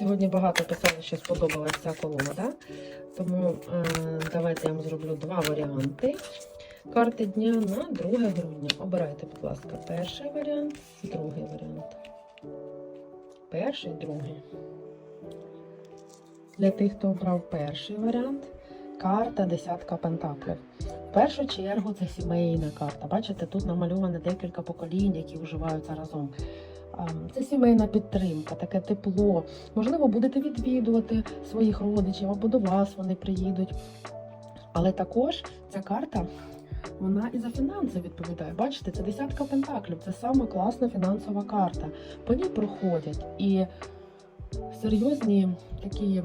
сьогодні багато писали, що сподобалася ця колода. Тому е, давайте я вам зроблю два варіанти. Карти дня на 2 грудня. Обирайте, будь ласка, перший варіант, другий варіант. Перший, другий. Для тих, хто обрав перший варіант, карта десятка пентаклів. Першу чергу це сімейна карта. Бачите, тут намальовано декілька поколінь, які вживаються разом. Це сімейна підтримка, таке тепло. Можливо, будете відвідувати своїх родичів або до вас вони приїдуть. Але також ця карта вона і за фінанси відповідає. Бачите, це десятка пентаклів, це саме класна фінансова карта. По ній проходять і серйозні такі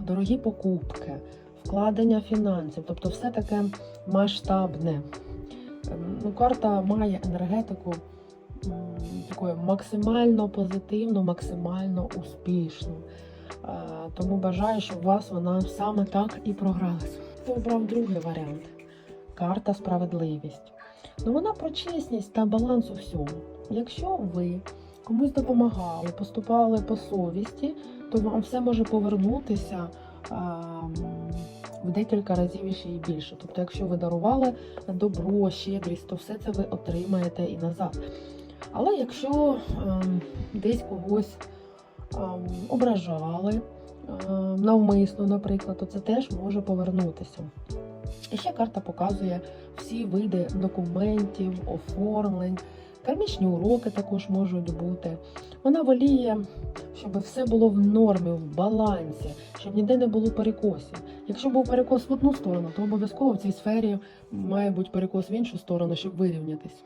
дорогі покупки, вкладення фінансів, тобто все таке масштабне. Ем, Ну, карта має енергетику такою максимально позитивну, максимально успішну. Е, Тому бажаю, щоб у вас вона саме так і програлась. Хто обрав другий варіант? Карта справедливість. Ну вона про чесність та баланс у всьому. Якщо ви комусь допомагали, поступали по совісті, то вам все може повернутися а, м, в декілька разів іще і більше. Тобто, якщо ви дарували добро, щедрість, то все це ви отримаєте і назад. Але якщо ем, десь когось ем, ображали, ем, навмисно, наприклад, то це теж може повернутися. І ще карта показує всі види документів, оформлень, кармічні уроки також можуть бути. Вона воліє, щоб все було в нормі, в балансі, щоб ніде не було перекосів. Якщо був перекос в одну сторону, то обов'язково в цій сфері має бути перекос в іншу сторону, щоб вирівнятись.